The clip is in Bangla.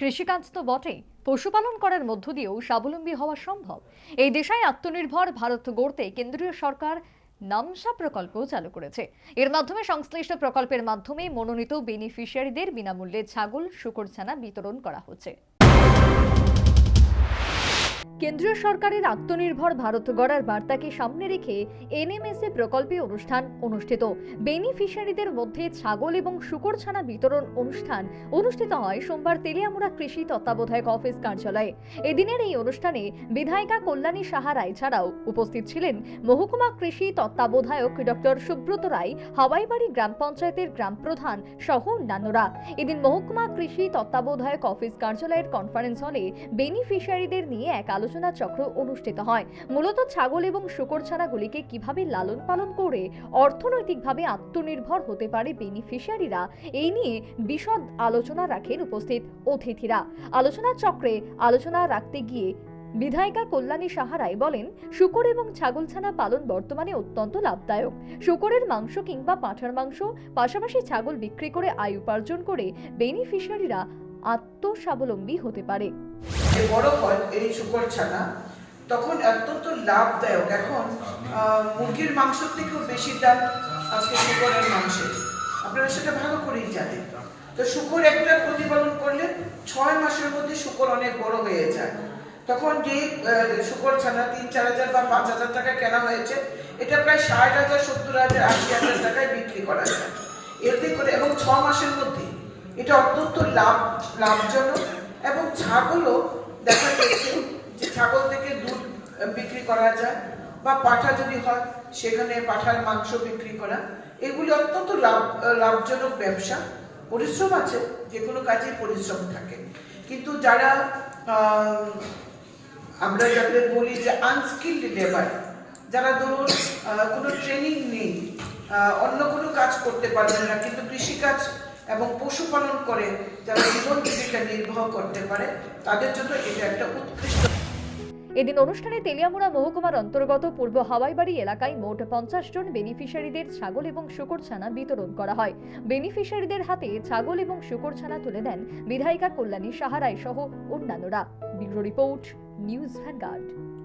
কৃষিকাজ তো বটেই। পশুপালন করার মধ্য দিয়েও স্বাবলম্বী হওয়া সম্ভব। এই দেশায় আত্মনির্ভর ভারত গড়তে কেন্দ্রীয় সরকার নামসা প্রকল্প চালু করেছে। এর মাধ্যমে সংশ্লিষ্ট প্রকল্পের মাধ্যমে মনোনীত বেনিফিশিয়ারিদের বিনামূল্যে ছাগল, শুকর ছানা বিতরণ করা হচ্ছে। কেন্দ্রীয় সরকারের আত্মনির্ভর ভারত গড়ার বার্তাকে সামনে রেখে এনএমএসএ প্রকল্পে অনুষ্ঠান অনুষ্ঠিত। বেনিফিশিয়ারিদের মধ্যে ছাগল এবং শুকর ছানা বিতরণ অনুষ্ঠান অনুষ্ঠিত হয় সোমবার তেলিয়ামুড়া কৃষি তত্ত্বাবধায়ক অফিস কার্যালয়ে। এদিনের এই অনুষ্ঠানে বিধায়িকা কল্যাণী সাহা রায় ছাড়াও উপস্থিত ছিলেন মহকুমা কৃষি তত্ত্বাবধায়ক ডক্টর সুব্রত রায়, হাওয়াইবাড়ি গ্রাম পঞ্চায়েতের গ্রাম প্রধান সহ অন্যান্যরা। এদিন মহকুমা কৃষি তত্ত্বাবধায়ক অফিস কার্যালয়ের কনফারেন্স হলে বেনিফিশিয়ারিদের নিয়ে এক আলোচনা চক্র অনুষ্ঠিত হয়। মূলত ছাগল এবং শুকর ছানাগুলিকে কীভাবে লালন পালন করে অর্থনৈতিকভাবে আত্মনির্ভর হতে পারে বেনিফিশিয়ারিরা, এই নিয়ে বিশদ আলোচনা রাখেন উপস্থিত অতিথিরা। আলোচনা চক্রে আলোচনা রাখতে গিয়ে বিধায়িকা কল্যাণী সাহারাই বলেন, শুকর এবং ছাগলছানা পালন বর্তমানে অত্যন্ত লাভদায়ক। শুকরের মাংস কিংবা পাঁঠার মাংস, পাশাপাশি ছাগল বিক্রি করে আয় উপার্জন করে বেনিফিশিয়ারিরা আত্মস্বাবলম্বী হতে পারে। যে বড় হয় এই শুকর ছানা, তখন অত্যন্ত লাভদায়ক। এখন মুরগির মাংস থেকেও বেশি দাম আজকে শুকরের মাংসের। আপনারা সেটা ভালো করেই জানেন। তো শুকর একটা প্রতিপালন করলে ছয় মাসের মধ্যে শুকর অনেক বড় হয়ে যায়। তখন যে শুকর ছানা তিন, চার হাজার বা পাঁচ হাজার টাকা কেনা হয়েছে, এটা প্রায় ষাট হাজার, সত্তর হাজার, আশি হাজার টাকায় বিক্রি করা যায়। এতে করে এবং ছ মাসের মধ্যে এটা অত্যন্ত লাভ, লাভজনক এবং ছাগলও দেখা গেছে যে ছাগল থেকে দুধ বিক্রি করা যায় বা পাঠা যদি হয়, সেখানে পাঠার মাংস বিক্রি করা। এগুলি অত্যন্ত লাভ, লাভজনক ব্যবসা। পরিশ্রম আছে যে কোনো কাজে পরিশ্রম থাকে। কিন্তু যারা আমরা যাদের বলি যে আনস্কিল্ড লেবার যারা ধরুন কোনো ট্রেনিং নেই অন্য কোনো কাজ করতে পারবেন না, কিন্তু কৃষিকাজ এবং পশুপালন করে যারা জীবন জীবিকা নির্বাহ করতে পারে, তাদের জন্য এটা একটা উৎকৃষ্ট। এদিন অনুষ্ঠানে তেলিয়ামুড়া মহকুমার অন্তর্গত পূর্ব হাওয়াইবাড়ি এলাকায় মোট পঞ্চাশ জন বেনিফিশিয়ারিদের ছাগল এবং শুকর ছানা বিতরণ করা হয়। বেনিফিশিয়ারিদের হাতে ছাগল এবং শুকর ছানা তুলে দেন বিধায়িকা কল্যাণী সাহারাই সহ অন্যান্যরা। Bureau report, news Vanguard.